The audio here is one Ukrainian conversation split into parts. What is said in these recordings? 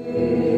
Amen.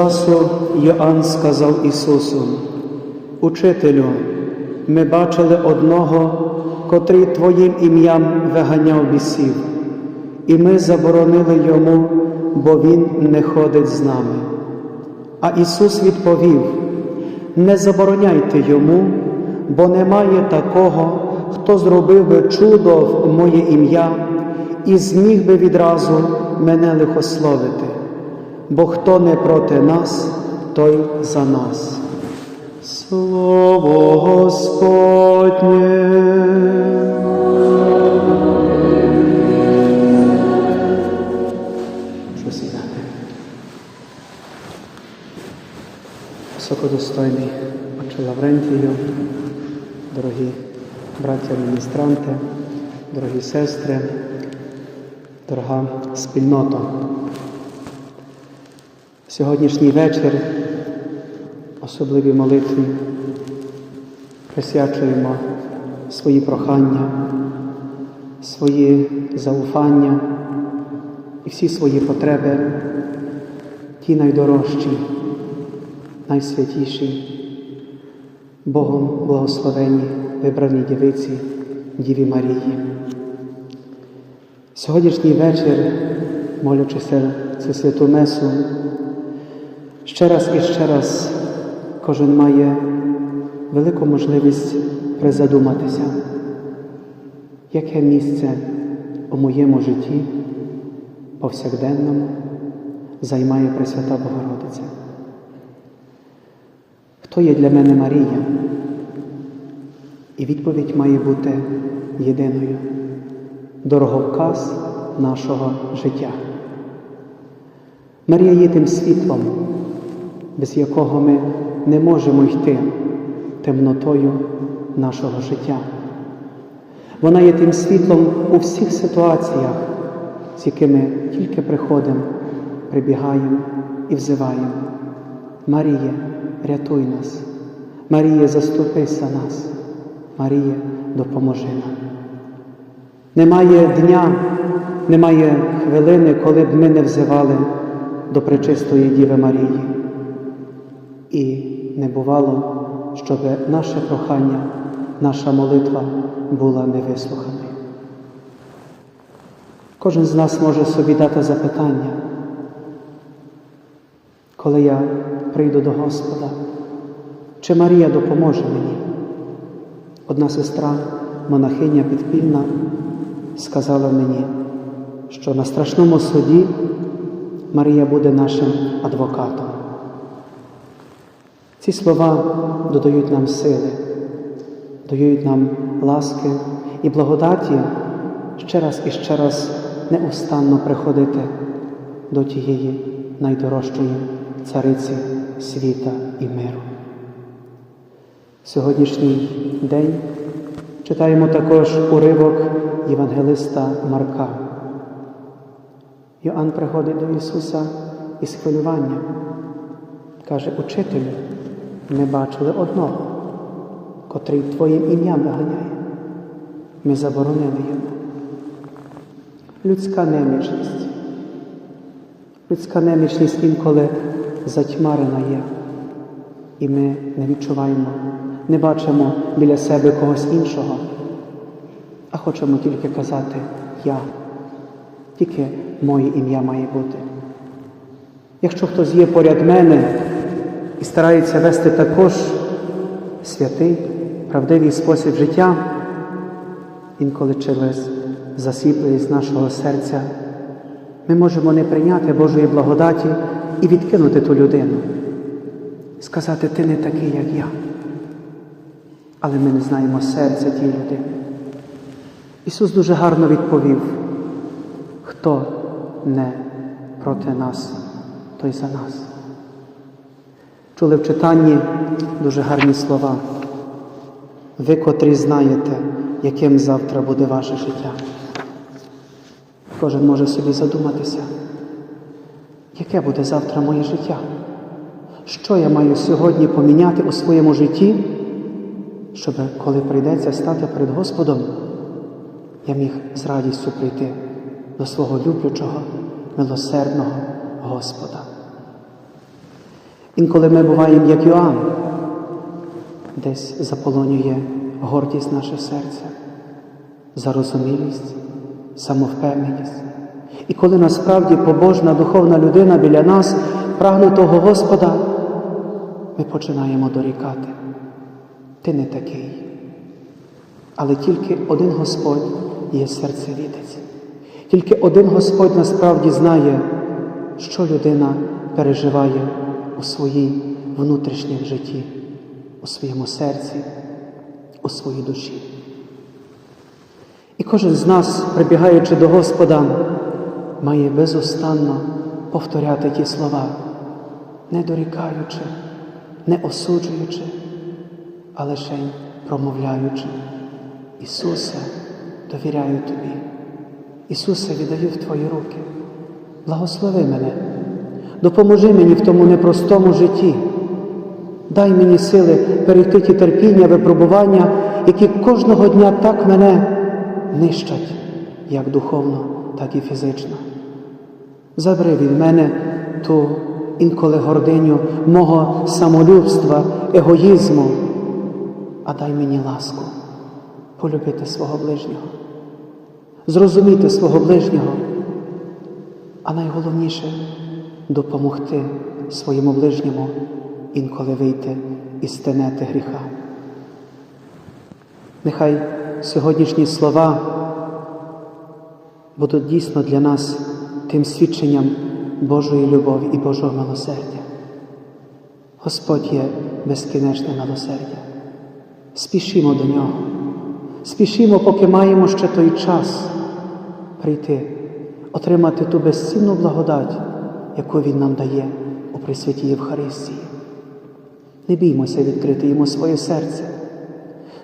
Часу Йоанн сказав Ісусу, Учителю, ми бачили одного, котрий Твоїм ім'ям виганяв бісів, і ми заборонили йому, бо він не ходить з нами. А Ісус відповів: Не забороняйте йому, бо немає такого, хто зробив би чудо в моє ім'я і зміг би відразу мене лихословити. Бо хто не проти нас, той за нас. Слово Господнє. Високодостойний Отче Лаврентію, дорогі браття міністранти, дорогі сестри, дорога спільнота. Сьогоднішній вечір, особливі молитві, присвячуємо свої прохання, свої зауфання і всі свої потреби, ті найдорожчі, найсвятіші, Богом благословені, вибраній дівиці, Діві Марії. Сьогоднішній вечір, молячися цю святу месу, ще раз і ще раз кожен має велику можливість призадуматися, яке місце у моєму житті повсякденному займає Пресвята Богородиця. Хто є для мене Марія? І відповідь має бути єдиною, дороговказ нашого життя. Марія є тим світлом, без якого ми не можемо йти темнотою нашого життя. Вона є тим світлом у всіх ситуаціях, з якими тільки приходимо, прибігаємо і взиваємо. Маріє, рятуй нас, Маріє, заступися нас, Маріє, допоможи нам. Немає дня, немає хвилини, коли б ми не взивали до пречистої Діви Марії. І не бувало, щоб наше прохання, наша молитва була невислуханою. Кожен з нас може собі дати запитання, коли я прийду до Господа, чи Марія допоможе мені? Одна сестра, монахиня підпільна, сказала мені, що на страшному суді Марія буде нашим адвокатом. Ці слова додають нам сили, дають нам ласки і благодаті ще раз і ще раз неустанно приходити до тієї найдорожчої цариці світа і миру. Сьогоднішній день читаємо також уривок Євангелиста Марка. Йоанн приходить до Ісуса із хвилюванням. Каже, учителю, ми бачили одного, котрий Твоїм ім'ям виганяє. Ми заборонили йому. Людська немічність. Людська немічність інколи затьмарена є, і ми не відчуваємо, не бачимо біля себе когось іншого, а хочемо тільки казати Я. Тільки моє ім'я має бути. Якщо хтось є поряд мене і старається вести також святий, правдивий спосіб життя, інколи через засіпленість нашого серця, ми можемо не прийняти Божої благодаті і відкинути ту людину, сказати, ти не такий, як я. Але ми не знаємо серця тієї людини. Ісус дуже гарно відповів, хто не проти нас, той за нас. Чули в читанні дуже гарні слова. Ви, котрі знаєте, яким завтра буде ваше життя. Кожен може собі задуматися, яке буде завтра моє життя? Що я маю сьогодні поміняти у своєму житті, щоб коли прийдеться стати перед Господом, я міг з радістю прийти до свого люблячого, милосердного Господа. Інколи ми буваємо, як Йоанн, десь заполонює гордість наше серце, зарозумілість, самовпевненість. І коли насправді побожна духовна людина біля нас прагне того Господа, ми починаємо дорікати. Ти не такий. Але тільки один Господь є серцевідець. Тільки один Господь насправді знає, що людина переживає у своїй внутрішнім житті, у своєму серці, у своїй душі. І кожен з нас, прибігаючи до Господа, має безустанно повторяти ті слова, не дорікаючи, не осуджуючи, а лише промовляючи. Ісусе, довіряю Тобі. Ісусе, віддаю в Твої руки. Благослови мене, допоможи мені в тому непростому житті. Дай мені сили перейти ті терпіння, випробування, які кожного дня так мене нищать, як духовно, так і фізично. Забери від мене ту інколи гординю мого самолюбства, егоїзму, а дай мені ласку полюбити свого ближнього, зрозуміти свого ближнього, а найголовніше допомогти своєму ближньому інколи вийти із тенети гріха. Нехай сьогоднішні слова будуть дійсно для нас тим свідченням Божої любові і Божого милосердя. Господь є безкінечне милосердя. Спішімо до Нього, Спішімо, поки маємо ще той час прийти, отримати ту безцінну благодать, яку Він нам дає у Пресвятій Євхаристії. Не біймося відкрити йому своє серце,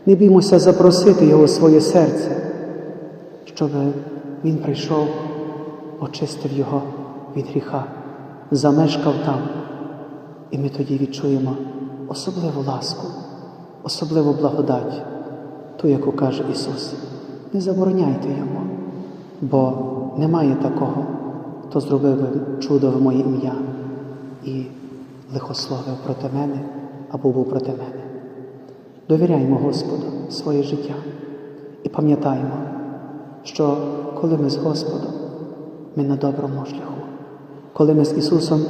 не біймося запросити Його своє серце, щоб Він прийшов, очистив його від гріха, замешкав там, і ми тоді відчуємо особливу ласку, особливу благодать, ту, яку каже Ісус. Не забороняйте йому, бо немає такого, хто зробив би чудо в моє ім'я і лихословив проти мене або був проти мене. Довіряймо Господу своє життя і пам'ятаємо, що коли ми з Господом, ми на доброму шляху. Коли ми з Ісусом,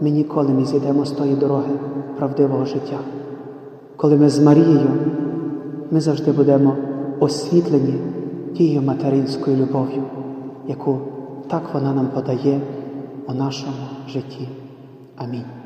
ми ніколи не зійдемо з тої дороги правдивого життя. Коли ми з Марією, ми завжди будемо освітлені тією материнською любов'ю, яку так вона нам подає у нашому житті. Амінь.